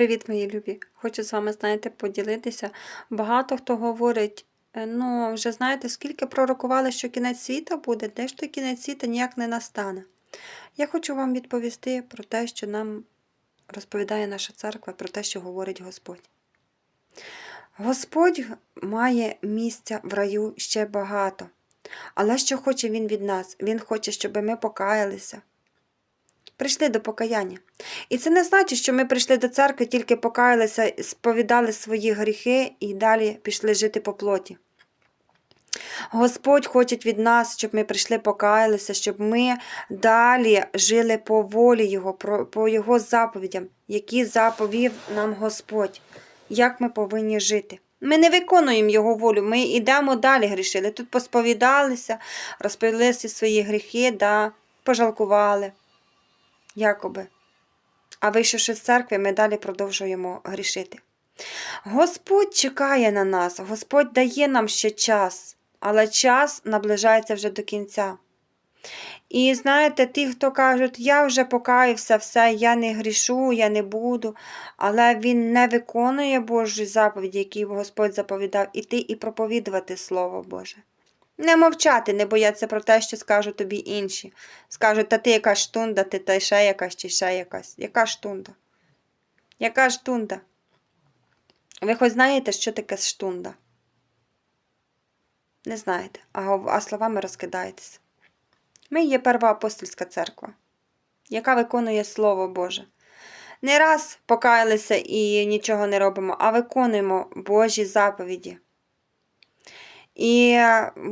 привіт, мої любі! Хочу з вами, знаєте, поділитися. Багато хто говорить, е, ну, вже знаєте, скільки пророкували, що кінець світа буде, де ж той кінець світа ніяк не настане. Я хочу вам відповісти про те, що нам розповідає наша церква, про те, що говорить Господь. Господь має місця в раю ще багато. Але що хоче Він від нас? Він хоче, щоб ми покаялися. Прийшли до покаяння. І це не значить, що ми прийшли до церкви, тільки покаялися, сповідали свої гріхи і далі пішли жити по плоті. Господь хоче від нас, щоб ми прийшли, покаялися, щоб ми далі жили по волі Його, по Його заповідям, які заповів нам Господь, як ми повинні жити. Ми не виконуємо Його волю, ми йдемо далі грішили. Тут посповідалися, розповіли свої гріхи, да, пожалкували, якоби. А вийшовши з церкви, ми далі продовжуємо грішити. Господь чекає на нас, Господь дає нам ще час, але час наближається вже до кінця. І знаєте, ті, хто кажуть, я вже покаявся, все, я не грішу, я не буду, але він не виконує Божі заповіді, які Господь заповідав, іти і проповідувати Слово Боже. Не мовчати, не боятися про те, що скажуть тобі інші. Скажуть, та ти яка штунда, ти та ще якась чи ще якась. Яка штунда? Яка штунда? Ви хоч знаєте, що таке штунда? Не знаєте, а, а словами розкидаєтеся. Ми є перва апостольська церква, яка виконує Слово Боже. Не раз покаялися і нічого не робимо, а виконуємо Божі заповіді. І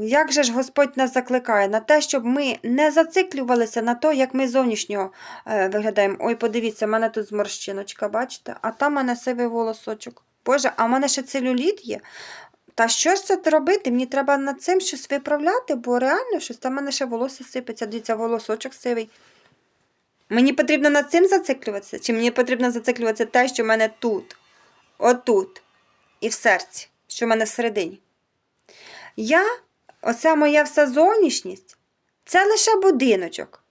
як же ж Господь нас закликає на те, щоб ми не зациклювалися на те, як ми зовнішнього е, виглядаємо. Ой, подивіться, в мене тут зморщиночка, бачите? А там в мене сивий волосочок. Боже, а в мене ще целюліт є. Та що ж це робити? Мені треба над цим щось виправляти, бо реально щось там в мене ще волосся сипеться, дивіться, волосочок сивий. Мені потрібно над цим зациклюватися, чи мені потрібно зациклюватися те, що в мене тут, отут, і в серці, що в мене всередині. Я, оця моя вся зовнішність, це лише будиночок.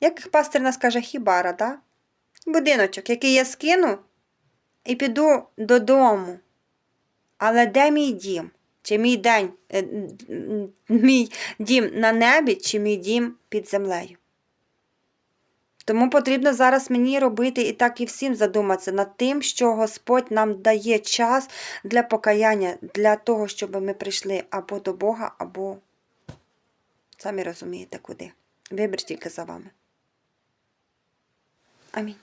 Як пастир нас каже, хібара, да? Будиночок, який я скину і піду додому. Але де мій дім? Чи мій день, е, мій дім на небі, чи мій дім під землею? Тому потрібно зараз мені робити і так і всім задуматися над тим, що Господь нам дає час для покаяння, для того, щоб ми прийшли або до Бога, або самі розумієте куди. Вибір тільки за вами. Амінь.